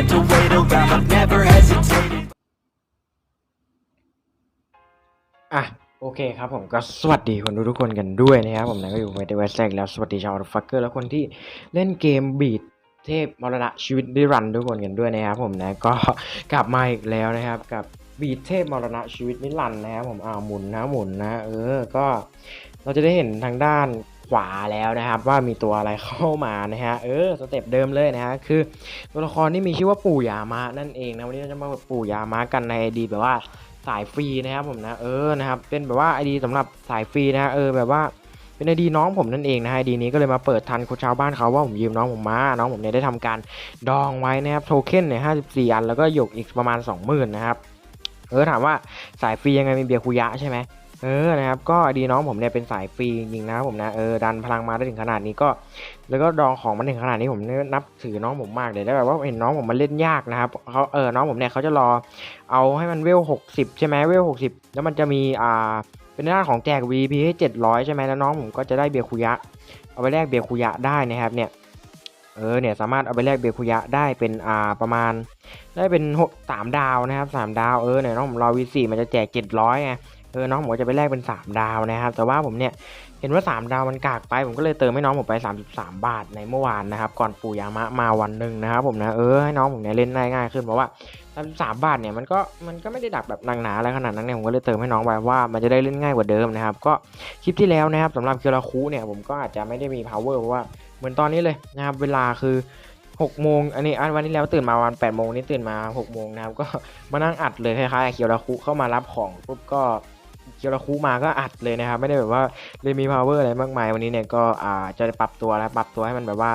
And to wait around, I've never hesitated. อะโอเคครับผมก็สวัสดีคนดูทุกคนกันด้วยนะครับผมนะก็อยู่ในเดวสแกแล้วสวัสดีชาวฟักเกอร์และคนที่เล่นเกมบีดเทพมรณะชีวิตด้รันทุกคนกันด้วยนะครับผมนะก็กลับมาอีกแล้วนะครับกับบีดเทพมรณะชีวิตนิรันนะครับผมอ่าหมุนนะหมุนนะเออก็เราจะได้เห็นทางด้าน ขวาแล้วนะครับ ว่ามีตัวอะไรเข้ามานะฮะเออสเต็ปเดิมเลยนะฮะคือตัวละครที่มีชื่อว่าปู่ยามะนั่นเองนะวันนี้เราจะมาปู่ยามะกันในดีแบบว่าสายฟรีนะครับผมนะเออนะครับเป็นแบบว่าไอดีสำหรับสายฟรีนะเออแบบว่าเป็นไอดีน้องผมนั่นเองนะไอดีนี้ก็เลยมาเปิดทันคนชาวบ้านเขาว่าผมยืมน้องผมมา น้องผมเนี่ยได้ทำการดองไว้นะครับโทเค็นเนี่ยห้าสิบสี่อันแล้วก็หยกอีกประมาณสองหมื่นนะครับเออถามว่าสายฟรียังไงมีเบียร์คุยะใช่ไหม เออนะครับก็ดีน้องผมเนี่ยเป็นสายฟรีจริงนะครับผมนะเออดันพลังมาได้ถึงขนาดนี้ก็ แล้วก็ดองของมันถึงขนาดนี้ผมนับถือน้องผมมากเลยแล้วแบบว่าเห็นน้องผมมันเล่นยากนะครับเขาเออน้องผมเนี่ยเขาจะรอเอาให้มันเวล60ใช่ไหมเวล60แล้วมันจะมีอ่าเป็นหน้าของแจก VP ให้700ใช่ไหมแล้วน้องผมก็จะได้เบียร์คุยะ เอาไปแลกเบียร์คุยะได้นะครับเนี่ยเออเนี่ยสามารถเอาไปแลกเบียคุยะได้เป็นอ่าประมาณ ได้เป็น6 3ดาวนะครับ3ดาวเออเนี่ยน้องผมรอ V4 มันจะแจก700ไง เออน้องผมจะไปแลกเป็น 3 ดาวนะครับ แต่ว่าผมเนี่ยเห็นว่า 3 ดาวมันกากไป ผมก็เลยเติมให้น้องผมไป 33 บาทในเมื่อวานนะครับก่อนปู่ยามะมาวันหนึ่งนะครับผมนะเออให้น้องผมเนี่ยเล่นได้ง่ายขึ้นเพราะว่า33บาทเนี่ยมันก็มันก็ไม่ได้ดักแบบหนักหนาอะไรขนาดนั้นเนี่ยผมก็เลยเติมให้น้องไปว่ามันจะได้เล่นง่ายกว่าเดิมนะครับก็คลิปที่แล้วนะครับสำหรับเคียวราคุเนี่ยผมก็อาจจะไม่ได้มี power เพราะว่าเหมือนตอนนี้เลยนะครับเวลาคือ6โมงอันนี้อันวันนี้แล้วตื่นมาวัน8โมงนี้ตื่นมา6โมงนะครับก็มานั่งอัดเลยคล้ายๆเคียวราคุเข้ามารับของปุ๊บก็ เคียวราคุมาก็อัดเลยนะครับ ไม่ได้แบบว่าเลยมี power อะไรมากมายวันนี้เนี่ยก็อ่าจะปรับตัวแล้วปรับตัวให้มันแบบว่า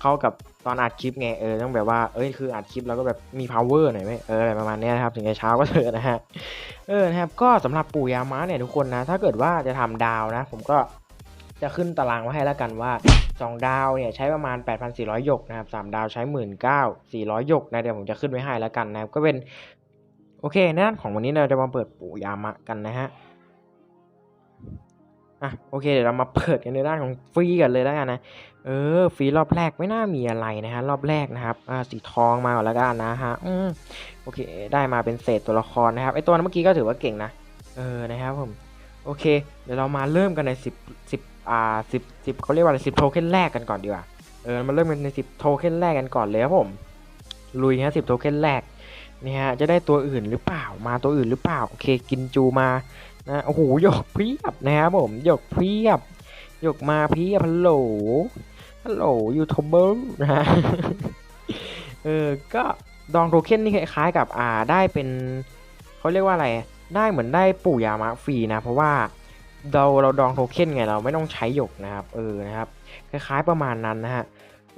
เข้ากับตอนอัดคลิปไงเออต้องแบบว่าเอ้ยคืออัดคลิปแล้วก็แบบมี power หน่อยไหมเอออะไรประมาณนี้นะครับถึงจะเช้าก็เถอะนะฮะเออนะครับก็สำหรับปู่ยามะเนี่ยทุกคนนะถ้าเกิดว่าจะทำดาวนะ ผมก็จะขึ้นตารางไว้ให้แล้วกันว่า 2 ดาวเนี่ยใช้ประมาณ 8,400 หยกนะครับ3ดาวใช้ 19,400 หยกนะเดี๋ยวผมจะขึ้นไว้ให้แล้วกันนะครับก็เป็นโอเคในด้านของวันนี้เราจะมาเปิดปู่ยามะกันนะฮะ อะโอเคเดี๋ยวเรามาเปิดกันในด้านของฟรีกันเลยแล้วกันนะเออฟรีรอบแรกไม่น่ามีอะไรนะฮะรอบแรกนะครับอ่าสีทองมาก่อนแล้วกันนะฮะอืมโอเคได้มาเป็นเศษตัวละครนะครับไอตัวนั้นเมื่อกี้ก็ถือว่าเก่งนะเออนะครับผมโอเค เดี๋ยวเรามาเริ่มกันในสิบสิบอ่าสิบสิบเขาเรียกว่าอะไรสิบโทเค็นแรกกันก่อนดีกว่าเออมาเริ่มกันในสิบโทเค็นแรกกันก่อนเลยครับผมลุยฮะสิบโทเค็นแรกนี่ฮะจะได้ตัวอื่นหรือเปล่ามาตัวอื่นหรือเปล่าโอเคกินจูมา นะโอ้โหหยกเพียบนะครับผมหยกเพียบหยกมาเพียบฮัลโหลฮัลโหลยูทูบเบอร์นะฮะเออก็ดองโทเค็นนี่คล้ายๆกับอ่าได้เป็นเขาเรียกว่าอะไร ได้เหมือนได้ปู่ยามะฟรีนะ เพราะว่าเราเราดองโทเค็นไงเราไม่ต้องใช้หยกนะครับเออนะครับคล้ายๆประมาณนั้นนะฮะ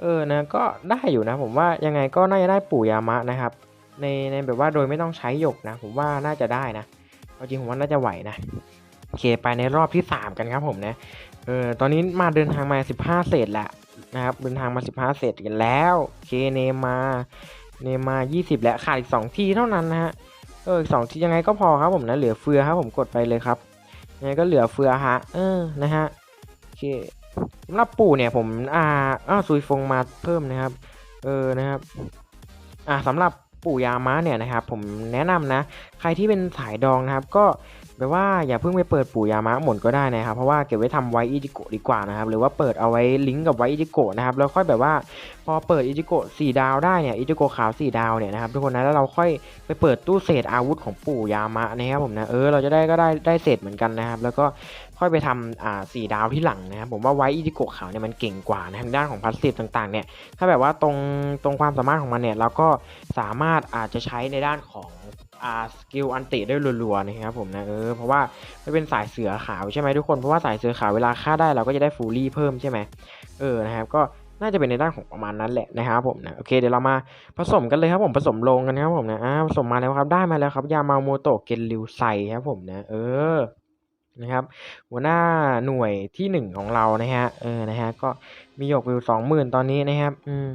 เออนะก็ได้อยู่นะผมว่ายังไงก็น่าจะได้ปู่ยามะนะครับในในแบบว่าโดยไม่ต้องใช้หยกนะ ผมว่าน่าจะได้นะ จริงผมว่าน่าจะไหวนะโอเคไปในรอบที่ 3 กันครับผมนะเออตอนนี้มาเดินทางมา 15 เศษแล้วนะครับเดินทางมา 15 เศษกันแล้วโอเคเนมาเนมา 20 แล้วขาดอีก 2 ทีเท่านั้นนะฮะเอออีกสองทียังไงก็พอครับผมนะเหลือเฟือครับผมกดไปเลยครับยังไงก็เหลือเฟือฮะเออนะฮะโอเคสำหรับปู่เนี่ยผมอ่าอ้าวซุยฟงมาเพิ่มนะครับ เออนะครับ อ่าสำหรับปู่ยามะเนี่ยนะครับ ผมแนะนำนะ ใครที่เป็นสายดองนะครับ ก็แบบว่าอย่าเพิ่งไปเปิดปู่ยามะหมดก็ได้นะครับ เพราะว่าเก็บไว้ทำไว้อิจิโกะดีกว่านะครับ หรือว่าเปิดเอาไว้ลิงก์กับไว้อิจิโกะนะครับ แล้วค่อยแบบว่าพอเปิดอิจิโกะสี่ดาวได้เนี่ย อิจิโกะขาวสี่ดาวเนี่ยนะครับทุกคนนะ แล้วเราค่อยไปเปิดตู้เศษอาวุธของปู่ยามะนะครับผมนะ เออ เราจะได้ก็ได้ได้เศษเหมือนกันนะครับ แล้วก็ค่อยไปทำอ่าสี่ดาวที่หลังนะครับ ผมว่าไว้อิจิโกะขาวเนี่ยมันเก่งกว่านะทางด้านของพาสซีฟต่างๆเนี่ย ถ้าแบบว่าตรงตรงความสามารถของมันเนี่ย เราก็สามารถอาจจะใช้ในด้านของ อ่าสกิลอันติได้รัวๆนะครับผมนะเออเพราะว่าไม่เป็นสายเสือขาวใช่ไหมทุกคนเพราะว่าสายเสือขาวเวลาฆ่าได้เราก็จะได้ฟูลี่เพิ่มใช่ไหมเออนะครับก็น่าจะเป็นในด้านของประมาณนั้นแหละนะครับผมนะโอเคเดี๋ยวเรามาผสมกันเลยครับผมผสมลงกันครับผมนะอ่าผสมมาแล้วครับได้มาแล้วครับยามาโมโตะเกนริวไซครับผมนะเออนะครับหัวหน้าหน่วยที่หนึ่งของเรานะฮะเออนะฮะก็มีหยกวิวสองหมื่นตอนนี้นะครับอืม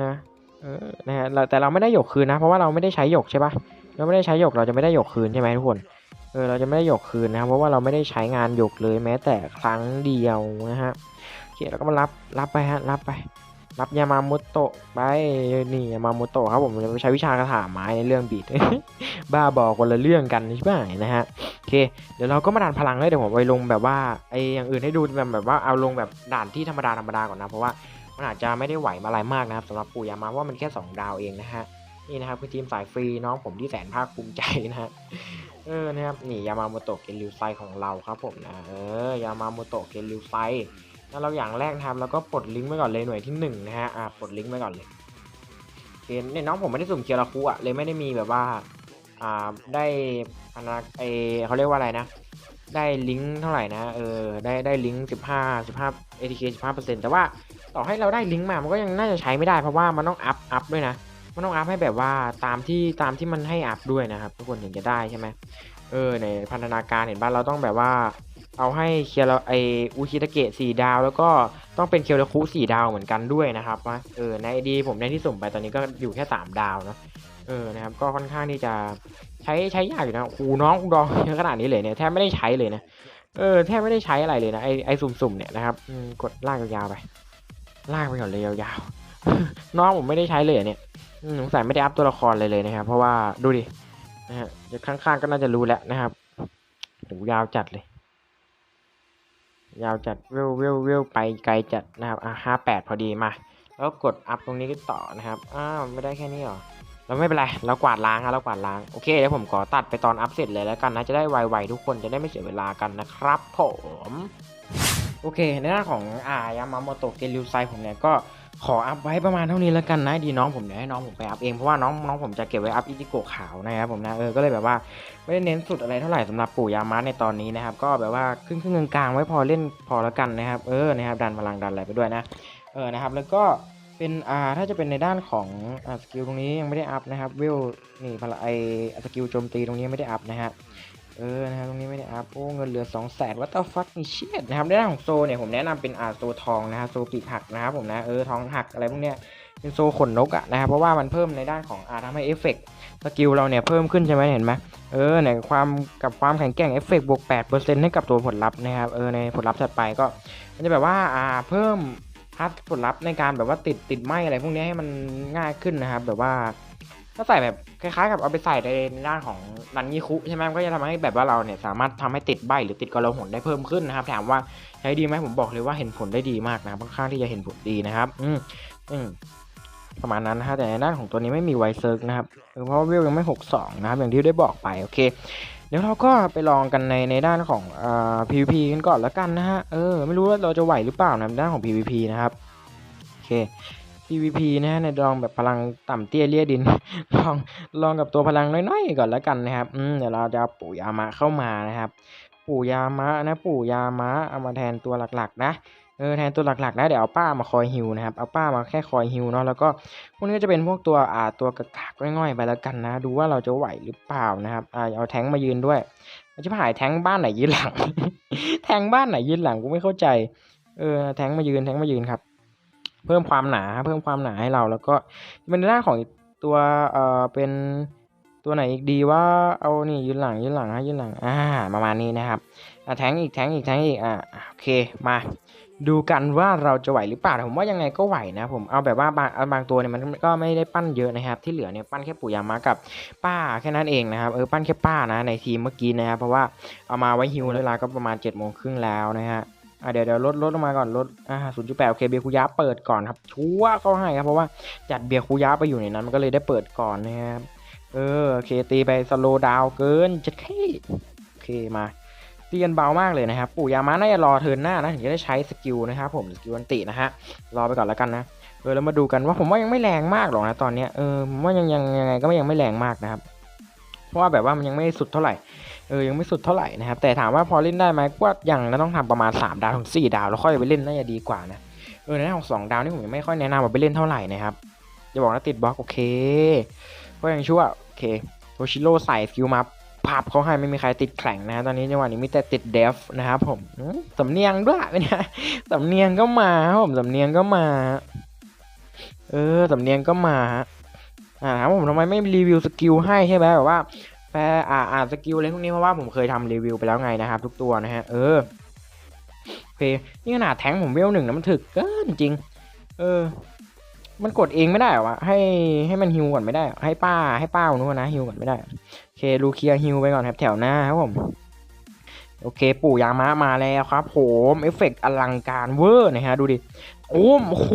นะเออนะฮะแต่เราไม่ได้หยกคืนนะ เพราะว่าเราไม่ได้ใช้หยกใช่ปะ เราไม่ได้ใช้หยกเราจะไม่ได้หยกคืนใช่ไหมทุกคนเออเราจะไม่ได้หยกคืนนะครับเพราะว่าเราไม่ได้ใช้งานหยกเลยแม้แต่ครั้งเดียวนะฮะโอเคเราก็มารับรับไปฮะรับไป รับยามาโมโตะไปนี่ยามาโมโตะครับผมจะไปใช้วิชากระถาไม้ในเรื่องบีดบ้าบอกคนละเรื่องกันใช่ไหมนะฮะโอเค เดี๋ยวเราก็มาดันพลังเลยเดี๋ยวผมไปลงแบบว่าไออย่างอื่นให้ดูแบบแบบว่าเอาลงแบบด่านที่ธรรมดาธรรมดาก่อนนะเพราะว่ามันอาจจะไม่ได้ไหวมาอะไรมากนะครับสำหรับปู่ยามาเพราะว่ามันแค่ 2 ดาวเองนะฮะ นี่นะครับคือทีมสายฟรีน้องผมที่แสนภาคภูมิใจนะฮะเออนะครับนี่ยามาโมโตะเกนริวไซของเราครับผมนะเออยามาโมโตะเกนริวไซแล้วเราอย่างแรกนะครับเราก็ปลดลิงก์ไว้ก่อนเลยหน่วยที่หนึ่งนะฮะอ่าปลดลิงก์ไว้ก่อนเลยเคเนี่ยน้องผมไม่ได้สุ่มเคียร์คุอะเลยไม่ได้มีแบบว่าอ่าได้พนักไอเขาเรียกว่าอะไรนะได้ลิงก์เท่าไหร่นะเออได้ได้ลิงก์สิบห้าสิบห้า ATK สิบห้าเปอร์เซ็นต์แต่ว่าต่อให้เราได้ลิงก์มามันก็ยังน่าจะใช้ไม่ได้เพราะว่ามันต้องอัพอัพด้วยนะ มันต้องอัพให้แบบว่าตามที่ตามที่มันให้อัพด้วยนะครับทุกคนถึงจะได้ใช่ไหมเออในพันธนาการเห็นบ้านเราต้องแบบว่าเอาให้เคียร์ไออุชิตาเกะสี่ดาว แล้วก็ต้องเป็นเคียวคุสี่ดาวเหมือนกันด้วยนะครับว่าเออในดีผมในที่สุ่มไปตอนนี้ก็อยู่แค่สามดาวเนะเออนะครับก็ค่อนข้างที่จะใช้ใช้ยากอยู่นะคูน้องคูดองเยอะขนาดนี้เลยเนี่ยแทบไม่ได้ใช้เลยนะเออแทบไม่ได้ใช้อะไรเลยนะไอไอสุ่มๆเนี่ยนะครับกดลากยาวๆไปลากไปก่อนเลยยาวๆน้องผมไม่ได้ใช้เลยเนี่ย สงสัยไม่ได้อัพตัวละครเลยเลยนะครับ เพราะว่าดูดินะฮะเดี๋ยวข้างๆก็น่าจะรู้แล้วนะครับโหยาวจัดเลย ยาวจัดเวลเวลเวลไปไกลจัดนะครับอะห้าแปดพอดีมา แล้วกดอัพตรงนี้ก็ต่อนะครับอ้าวไม่ได้แค่นี้หรอเราไม่เป็นไรเรากวาดล้างครับเรากวาดล้างโอเคเดี๋ยวผมขอตัดไปตอนอัพเสร็จเลยแล้วกันนะจะได้ไวๆทุกคนจะได้ไม่เสียเวลากันนะครับผมโอเคในหน้าของอายามาโมโตะเกริวไซผมเนี่ยก็ ขออัพไว้ประมาณเท่านี้แล้วกันนะดีน้องผมเดี๋ยวให้น้องผมไปอัพเองเพราะว่าน้องน้องผมจะเก็บไว้อัพอิจิโกขาวนะครับผมนะเออก็เลยแบบว่าไม่ได้เน้นสุดอะไรเท่าไหร่สำหรับปู่ยามาในตอนนี้นะครับก็แบบว่าครึ่งครึ่งกลางๆไว้พอเล่นพอแล้วกันนะครับเออนะครับดันพลังดันอะไรไปด้วยนะเออนะครับแล้วก็เป็นอ่าถ้าจะเป็นในด้านของอ่าสกิลตรงนี้ยังไม่ได้อัพนะครับเวลนี่พลังไอสกิลโจมตีตรงนี้ไม่ได้อัพนะฮะ เออนะครับตรงนี้ไม่ได้อัพโอ้เงินเหลือ2 0 0แสนวัตเตอร์ฟักนี่เชียดนะครับในด้านของโซเนี่ยผมแนะนำเป็นอ่าโซทองนะฮะโซปีกหักนะครับผมนะเออทองหักอะไรพวกเนี้ยเป็นโซขนนกอะนะครับเพราะว่ามันเพิ่มในด้านของอ่าทำให้เอฟเฟกต์สกิลเราเนี่ยเพิ่มขึ้นใช่ไหมเห็นไหมเออในความกับความแข็งแกร่งเอฟเฟกต์บวก8%ให้กับตัวผลลัพธ์นะครับเออในผลลัพธ์ถัดไปก็ มันจะแบบว่าอ่าเพิ่มฮัทผลลัพธ์ในการแบบว่าติดติดไหมอะไรพวกนี้ให้มันง่ายขึ้นนะครับแบบว่า ถ้าใส่แบบคล้ายๆกับเอาไปใส่ในด้านของรันยี่คุใช่ไหมมันก็จะทำให้แบบว่าเราเนี่ยสามารถทำให้ติดใบหรือติดกระโหลกหนได้เพิ่มขึ้นนะครับ ถามว่าใช้ดีไหมผมบอกเลยว่าเห็นผลได้ดีมากนะครับค่อนข้างที่จะเห็นผลดีนะครับ อืมอืมประมาณนั้นนะฮะแต่ในด้านของตัวนี้ไม่มีไวเซิร์กนะครับเพราะว่าวิวยังไม่ 62 นะครับ อย่างที่ได้บอกไปโอเค เดี๋ยวเราก็ไปลองกันในในด้านของอ่า PVP กันก่อนแล้วกันนะฮะเออไม่รู้ว่าเราจะไหวหรือเปล่านะในด้านของ PVP นะครับโอเค PVP นะฮะในลองแบบพลังต่ำเตี้ยเลี่ยดิน ลองลองกับตัวพลังน้อยๆก่อนแล้วกันนะครับอืมเดี๋ยวเราจะปู่ยามะเข้ามานะครับ ปู่ยามะนะ ปู่ยามะเอามาแทนตัวหลักๆ นะเออแทนตัวหลักๆนะเดี๋ยวเอาป้ามาคอยฮิวนะครับเอาป้ามาแค่คอยฮิวเนาะแล้วก็พวกนี้ก็จะเป็นพวกตัวอ่าตัวกระกากง่อยๆไปแล้วกันนะ ดูว่าเราจะไหวหรือเปล่านะครับอ่าเอาแทงมายืนด้วยมันจะหายแทงบ้านไหนยืนหลัง แทงบ้านไหนยืนหลังกูไม่เข้าใจเออแทงมายืนแทงมายืนครับ เพิ่มความหนาเพิ่มความหนาให้เรา แล้วก็เป็นในด้าของตัวเอ่อเป็นตัวไหนอีกดีว่าเอานี่ยืนหลังยืนหลังฮะยืนหลังอ่าประมาณนี้นะครับแทงอีกแทงอีกแทงอีกอ่าโอเคมาดูกันว่าเราจะไหวหรือเปล่าผมว่ายังไงก็ไหวนะผมเอาแบบว่าบางเอาบางตัวเนี่ยมันก็ไม่ได้ปั้นเยอะนะครับ ที่เหลือเนี่ยปั้นแค่ปู่ยามากับป้าแค่นั้นเองนะครับเออปั้นแค่ป้านะในทีมเมื่อกี้นะครับเพราะว่าเอามาไว้ฮิวเวลาก็ประมาณ7จ็ดโมงครึ่งแล้วนะฮะ อะเดี๋ยวเดี๋ยวลดลดลงมาก่อนลดอ่าศูนย์จุดแปดโอเคเบียร์คุยะเปิดก่อนครับชัวร์เขาให้ครับเพราะว่าจัดเบียร์คุยะไปอยู่ในนั้นมันก็เลยได้เปิดก่อนนะครับเออโอเคตีไปสโลดาวเกินจะแค่โอเคมาตีกันเบามากเลยนะครับปู่ยามาน่าจะรอเทินหน้านะถึงจะได้ใช้สกิลนะครับผมสกิลอันตินะฮะรอไปก่อนแล้วกันนะเออแล้วมาดูกันว่าผมว่ายังไม่แรงมากหรอกนะตอนเนี้ยเออผมว่ายังยังยังไงก็ยังไม่แรงมากนะครับ เพราะว่าแบบว่ามันยังไม่สุดเท่าไหร่ เออยังไม่สุดเท่าไหร่นะครับ แต่ถามว่าพอเล่นได้ไหมก็ยังนะต้องทำประมาณ 3 ดาวถึง4ดาว แล้วค่อยไปเล่นน่าจะดีกว่านะเออในหน้าของสองดาวนี่ผมยังไม่ค่อยแนะนำว่าไปเล่นเท่าไหร่นะครับจะบอกนะติดบล็อกโอเคก็ยังชั่วโอเคโทชิโร่ใส่สกิลมาปับเขาให้ไม่มีใครติดแข่งนะฮะตอนนี้จังหวะนี้มีแต่ติดเดฟนะครับผมสำเนียงด้วยเป็นไงสำเนียงก็มาครับผมสำเนียงก็มา เออสำเนียงก็มาฮะอ่าถามผมทำไมไม่รีวิวสกิลให้ใช่ไหมแบบว่า แปลอ่าอ่านสกิลอะไรพวกนี้เพราะว่าผมเคยทำรีวิวไปแล้วไงนะครับ ทุกตัวนะฮะ เออโอเคนี่ขนาดแทงผมเวลหนึ่งนะมันถึกเกินจริง เออ มันกดเองไม่ได้หรอวะให้ให้มันฮิวก่อนไม่ได้ ให้ป้าให้ป้าคนนู้นนะฮิวก่อนไม่ได้โอเคลูเคียฮิวไปก่อนครับแถวหน้าครับผมโอเค ปู่ยามะมาแล้วครับผมเอฟเฟกต์อลังการเวอร์นะฮะ ดูดิโอ้มโอ้โห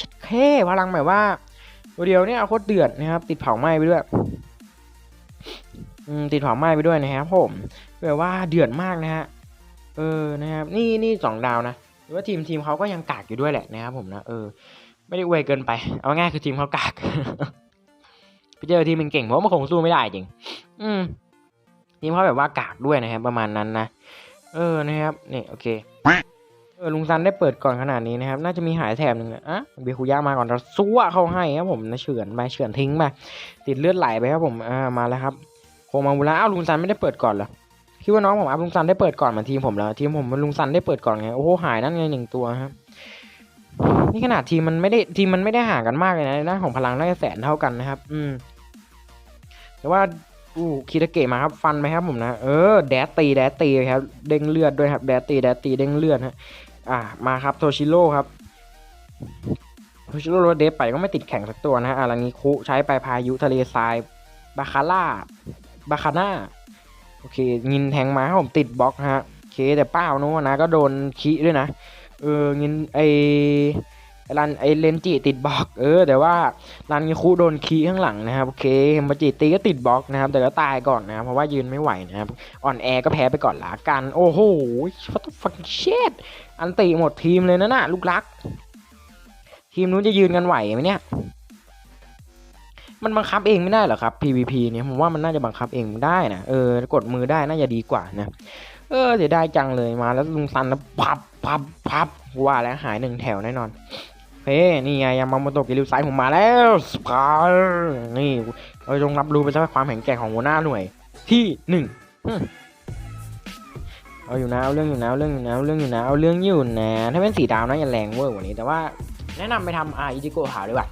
ชัดแค่พลังแบบว่าตัวเดียวเนี่ยโคตรเดือดนะครับ ติดเผาไหม้ไปด้วย ติดเผาไหม้ไปด้วยนะครับผมแบบว่าเดือดมากนะฮะเออนะครับนี่นี่สองดาวนะหรือว่าทีมทีมเขาก็ยังกากอยู่ด้วยแหละนะครับผมนะเออ ไม่ได้อวยเกินไป เอาง่ายคือทีมเขากากไปเจอทีมมันเก่งเพราะมันคงสู้ไม่ได้จริง อืมทีมเขาแบบว่ากากด้วยนะครับ ประมาณนั้นนะเออนะครับนี่โอเคเออลุงซันได้เปิดก่อนขนาดนี้นะครับ น่าจะมีหายแถมหนึ่งนะอะเบียคุย่ามาก่อนเราซัวเข้าให้ครับผมนะเฉือนไปเฉือนทิ้งไปติดเลือดไหลไปครับผมอ่ามาแล้วครับ โคมามูระอ้าวลุงซันไม่ได้เปิดก่อนเหรอคิดว่าน้องผมอัพลุงซันได้เปิดก่อนเหมือนทีมผมแล้วทีมผมมันลุงซันได้เปิดก่อนไงโอ้โหหายนั่นไงหนึ่งตัวครับนี่ขนาดทีมมันไม่ได้ทีมมันไม่ได้ห่างกันมากเลยนะในด้านของพลังน่าจะแสนเท่ากันนะครับ อืม แต่ว่าอู้คิดเกะมาครับฟันไหมครับผมนะเออแดดตีแดดตีครับเด้งเลือดด้วยครับแดดตีแดดตีเด้งเลือดฮะอ่ามาครับโทชิโร่ครับโทชิโร่โรเดฟไปก็ไม่ติดแข่งสักตัวนะฮะอารานิคุใช้ไปพายุทะเลทรายบาคาร่า บาคาน่าโอเคงินแทงมาผมติดบล็อกฮะโอเคแต่เป้าโน้นนะก็โดนคีด้วยนะ เอองินไอไอรันไอเลนจิติดบล็อก เออ แต่ว่ารันงิคุโดนคีข้างหลังนะครับโอเคเฮมบาจิตีก็ติดบล็อกนะครับ แต่ก็ตายก่อนนะเพราะว่ายืนไม่ไหวนะครับอ่อนแอก็แพ้ไปก่อนละกัน โอ้โห what the fuck shit อันติหมดทีมเลยนะน่ะลูกรัก ทีมนู้นจะยืนกันไหวไหมเนี่ย มันบังคับเองไม่ได้เหรอครับ PVP เนี่ยผมว่ามันน่าจะบังคับเองได้นะเออกดมือได้น่าจะดีกว่านะเออเสียดายจังเลยมาแล้วลุงซันนะพับพับพับว่าแล้วหายหนึ่งแถวแน่นอนเฮ้นี่ไงยามาโมโตะกิริวไซผมมาแล้วสปาร์นี่เราจงรับรู้ไปซะความแข็งแกร่งของหัวหน้าหน่วย ที่หนึ่งเอาอยู่นะเอาเรื่องอยู่นะเอาเรื่องอยู่นะเอาเรื่องอยู่นะเอาเรื่องอยู่นะถ้าเป็นสีดาวน่าจะแรงเวอร์กว่านี้แต่ว่าแนะนำไปทำอาอิจิโกะขาวดีกว่า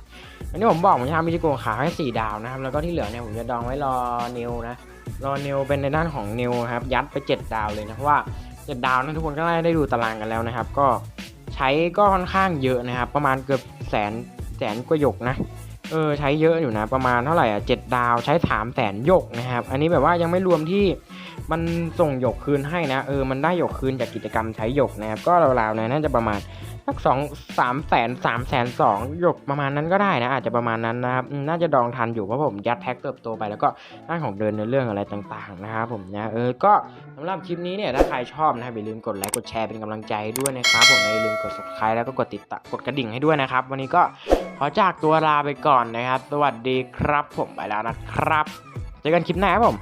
อันนี้ผมบอกผมจะทำอิจิโกะขาวให้สีดาวนะครับ แล้วก็ที่เหลือเนี่ยผมจะดองไว้รอเนวนะ รอเนวเป็นในด้านของเนวครับ ยัดไปเจ็ดดาวเลยนะ เพราะว่าเจ็ดดาวนั้นทุกคนก็ได้ได้ดูตารางกันแล้วนะครับ ก็ใช้ก็ค่อนข้างเยอะนะครับ ประมาณเกือบแสนแสนกว่าหยกนะ เออใช้เยอะอยู่นะ ประมาณเท่าไหร่อะเจ็ดดาวใช้สามแสนหยกนะครับ อันนี้แบบว่ายังไม่รวมที่ มันส่งหยกคืนให้นะ เออ มันได้หยกคืนจากกิจกรรมใช้หยกนะครับ ก็ราวๆนะน่าจะประมาณสักสองสามแสนสามแสนสองหยกประมาณนั้นก็ได้นะ อาจจะประมาณนั้นนะครับ น่าจะดองทันอยู่เพราะผมยัดแพ็กเติบโตไปแล้วก็ด้านของเดินในเรื่องอะไรต่างๆนะครับผมนะ เออ ก็สำหรับคลิปนี้เนี่ยถ้าใครชอบนะครับอย่าลืมกดไลค์กดแชร์เป็นกำลังใจด้วยนะครับผมอย่าลืมกด subscribe แล้วก็กดติดตามกดกระดิ่งให้ด้วยนะครับ วันนี้ก็ขอจากตัวลาไปก่อนนะครับ สวัสดีครับ ผมไปแล้วนะครับ เจอกันคลิปหน้าครับผม